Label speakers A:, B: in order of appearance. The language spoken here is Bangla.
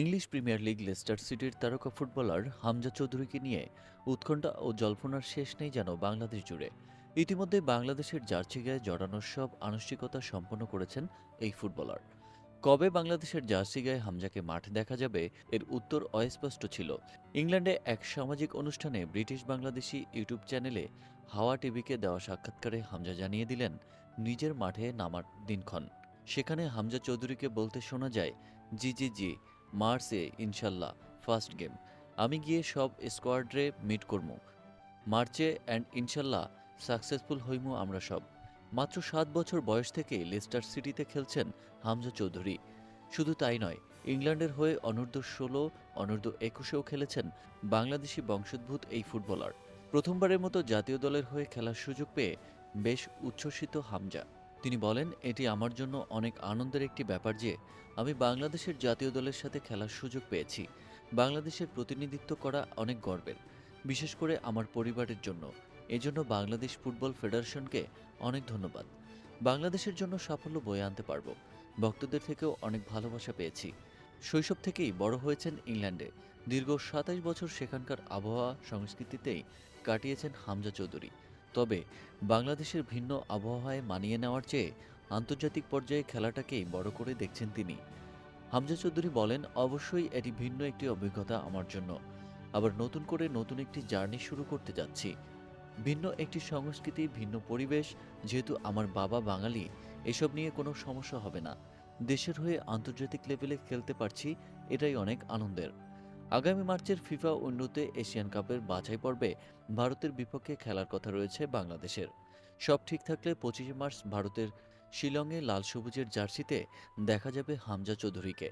A: ইংলিশ প্রিমিয়ার লিগ লেস্টার সিটির তারকা ফুটবলার হামজা চৌধুরীকে নিয়ে উৎকণ্ঠা ও জল্পনার শেষ নেই যেন বাংলাদেশ জুড়ে। ইতিমধ্যে বাংলাদেশের জার্সি গায়ে জড়ানোর সব আনুষ্ঠানিকতা সম্পন্ন করেছেন এই ফুটবলার। কবে বাংলাদেশের জার্সি গায়ে হামজাকে মাঠে দেখা যাবে এর উত্তর অস্পষ্ট ছিল। ইংল্যান্ডে এক সামাজিক অনুষ্ঠানে ব্রিটিশ বাংলাদেশি ইউটিউব চ্যানেলে হাওয়া টিভিকে দেওয়া সাক্ষাৎকারে হামজা জানিয়ে দিলেন, নিজের মাঠে নামার দিনক্ষণ। সেখানে হামজা চৌধুরীকে বলতে শোনা যায়, জি জি জি মার্চে ইনশাল্লাহ, ফার্স্ট গেম। আমি গিয়ে সব স্কোয়াড্রে মিট করমু। মার্চে অ্যান্ড ইনশাল্লাহ, সাকসেসফুল হইমু আমরা সব। মাত্র সাত বছর বয়স থেকে লেস্টার সিটিতে খেলছেন হামজা চৌধুরী। শুধু তাই নয়, ইংল্যান্ডের হয়ে অনূর্ধ্ব ষোলো, অনূর্ধ্ব একুশেও খেলেছেন বাংলাদেশি বংশোদ্ভূত এই ফুটবলার। প্রথমবারের মতো জাতীয় দলের হয়ে খেলার সুযোগ পেয়ে বেশ উচ্ছ্বসিত হামজা। তিনি বলেন, এটি আমার জন্য অনেক আনন্দের একটি ব্যাপার যে, আমি বাংলাদেশের জাতীয় দলের সাথে খেলার সুযোগ পেয়েছি। বাংলাদেশের প্রতিনিধিত্ব করা অনেক গর্বের, বিশেষ করে আমার পরিবারের জন্য। এজন্য বাংলাদেশ ফুটবল ফেডারেশনকে অনেক ধন্যবাদ। বাংলাদেশের জন্য সাফল্য বয়ে আনতে পারব। ভক্তদের থেকেও অনেক ভালোবাসা পেয়েছি। শৈশব থেকেই বড় হয়েছেন ইংল্যান্ডে। দীর্ঘ সাতাশ বছর সেখানকার আবহাওয়া সংস্কৃতিতেই কাটিয়েছেন হামজা চৌধুরী। তবে বাংলাদেশের ভিন্ন আবহাওয়ায় মানিয়ে নেওয়ার চেয়ে আন্তর্জাতিক পর্যায়ে খেলাটাকেই বড় করে দেখছেন তিনি। হামজা চৌধুরী বলেন, অবশ্যই এটি ভিন্ন একটি অভিজ্ঞতা আমার জন্য। আবার নতুন করে নতুন একটি জার্নি শুরু করতে যাচ্ছি। ভিন্ন একটি সংস্কৃতি, ভিন্ন পরিবেশ, যেহেতু আমার বাবা বাঙালি, এসব নিয়ে কোনো সমস্যা হবে না। দেশের হয়ে আন্তর্জাতিক লেভেলে খেলতে পারছি, এটাই অনেক আনন্দের। আগামী মার্চের ফিফা উন্নতে এশিয়ান কাপের বাছাই পর্বে ভারতের বিপক্ষে খেলার কথা রয়েছে বাংলাদেশের। সব ঠিক থাকলে পঁচিশে মার্চ ভারতের শিলংয়ে লাল সবুজের জার্সিতে দেখা যাবে হামজা চৌধুরীকে।